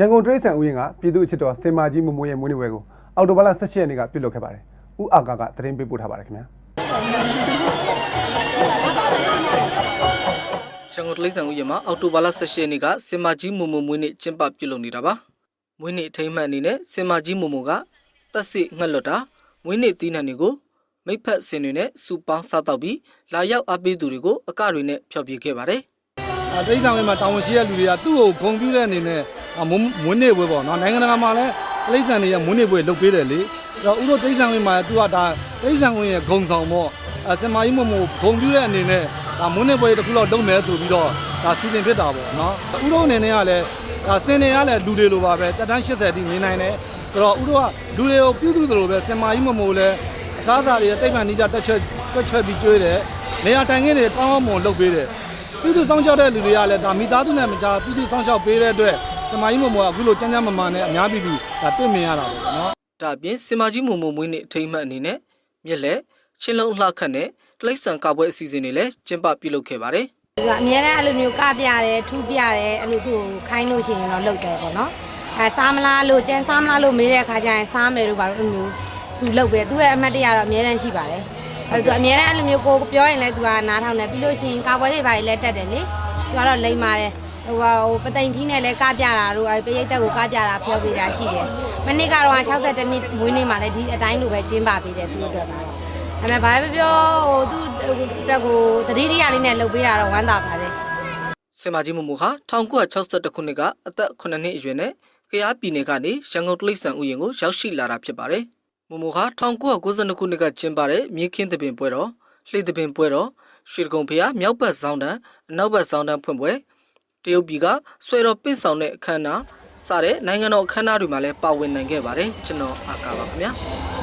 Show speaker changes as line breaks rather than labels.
ရန်ကုန်တရိတ်ဆန်ဥယျာဉ်ကပြည်သူ့အချစ်တော်စင်မာကြီးမမိုးရဲ့မွေးနေ့ပွဲကိုအော်တိုဘာလ18ရက်နေ့ကပြုလုပ်ခဲ့ပါတယ်။ဦးအာကာကသတင်းပေးပို့ထားပါတယ်ခင်ဗျာ။
ရန်ကုန်တလိษံဦးရမှာအောက်တိုဘာလ18ရက်နေ့ကစင်မာကြီးမုံမုံမွေးနေ့ကျင်းပပြုလုပ်နေတာပါမွေးနေ့အထိမ်းအမှတ်အနေနဲ့စင်မာကြီးမုံမုံကတက်စစ်ငှက်လွတ်တာမွေးနေ့တီးနှံတွေကိုမိဖက်စင်တွေနဲ့စူပေါင်းစားတော့ပြီးလာရောက်အားပေးသူတွေကိုအကတွေနဲ့ဖျော်ဖြေခဲ့ပါတယ်
အဲတိရစ္ဆာန်ဝင်းမှာတာဝန်ရှိတဲ့လူတွေကသူ့ကိုဂုဏ်ပြုတဲ့အနေနဲ့အ မွန်းမွန်းနေပွဲပေါ့နော်နိုင်ငံတကာမှာလည်းတိရစ္ဆာန်တွေကမွန်းနေပွဲလုပ်ပေးတယ်လေအဲ့တော့ဥတို့တိရစ္ဆာန်ဝင်းမှာသူကဒါတိရစ္ဆာန်ဝင်းရဲ့ဂုံဆောင်ပေါ့အဲစင်မာကြီးမမို့ဂုံပြုတဲ့အနေနဲ့ဒါမွန်းနေပွဲတစ်ခုလောက်လုပ်မယ်ဆိုပြီးတော့ဒါစီစဉ်ဖြစ်တာပေါ့နော်ဥတို့အနေနဲ့ကလည်းဒါစင်နေရလည်းလူတွေလိုပါပဲတက်တန်း80တိနေနိုင်တယ်အဲ့တော့ဥတို့ကလူတွေကိုပြုစုသလိုပဲစင်မာကြီးမမို့လည်းအစားအစာတွေတိတ်မှန်နေကြတက်ချက်တွက်ချက်ပြီးကျွေးတယ်နေရာတိုင်ခင်းတွေကောင်းကောင်းမွန်လုပ်ပေးတယ်ပြည်သူစောင့်ရှောက်တဲ့လူတွေကလည်းဒါမိသားစုနဲ့မကြားပြည်သူစောင့်ရှောက်ပေးတဲ့အတွက် စမကြီးမမောကအခုလိုကြမ်းကြမ်းမမာနဲ့အများပြည်သူဒါတွေ့မြင်ရတာပေါ့နော်
ဒါအပြင်စင်မာကြီးမုံမုံမွေးနေ့အထိမ်းအမှတ်အနေနဲ့မြက်လက်ချင်းလုံးလှခတ်နဲ့တလိษံကာပွဲအစီအစဉ်တွေလည်းကျင်းပပြုလုပ်ခဲ့ပါတယ်
သူကအများနဲ့အဲ့လိုမျိုးကပြတယ်ထူးပြတယ်အဲ့လိုသူ့ကိုခိုင်းလို့ရှိရင်တော့လုပ်တယ်ပေါ့နော်အဲစားမလားလို့ကြမ်းစားမလားလို့မေးတဲ့အခါကျရင်စားမယ်လို့ပါတော့အဲ့လိုမျိုးသူလုပ်ပဲသူ့ရဲ့အမှတ်တရတော့အများတန်းရှိပါတယ်အဲ့သူအများနဲ့အဲ့လိုမျိုးကိုပြောရင်လည်းသူကနားထောင်တယ်ပြီးလို့ရှိရင်ကာပွဲတွေပါလည်းတက်တယ်လေသူကတော့လိမ့်ပါတယ် ဟိုဟိုပသိမ်ထီးနဲ့လည်းကပြတာတို့အဲပရိသတ်ကိုကပြတာပြောပြတာရှိတယ်မနေ့ကတော့62နှစ်မွေးနေ့မှာလည်းဒီအတိုင်းလိုပဲကျင်းပပေးတယ်သူတို့အတွက်ကတော့ဒါပေမဲ့ဘာပဲပြောဟိုသူ့အတွက်ကိုတတိယလေးနဲ့လှုပ်ပေးတာတော့ဝမ်းသာပါတယ်
စင်မာကြီးမုံမုံဟာ1962ခုနှစ်ကအသက်9နှစ်အရွယ်နဲ့ကယားပြည်နယ်ကနေရန်ကုန်တလိษံဥယျာဉ်ကိုရောက်ရှိလာတာဖြစ်ပါတယ်။မုံမုံဟာ1992ခုနှစ်ကကျင်းပတဲ့မြေခင်းသပင်ပွဲတော်လှေသပင်ပွဲတော်ရွှေဒဂုံဖျားမြောက်ဘက်ဆောင်တန်းအနောက်ဘက်ဆောင်တန်းဖွင့်ပွဲ တရုတ်ပြည်ကဆွဲတော်ပင့်ဆောင်တဲ့အခမ်းအနားစတဲ့နိုင်ငံတော်အခမ်းအနားတွေမှာလည်းပါဝင်နိုင်ခဲ့ပါတယ်ကျွန်တော်အာကာပါခင်ဗျာ။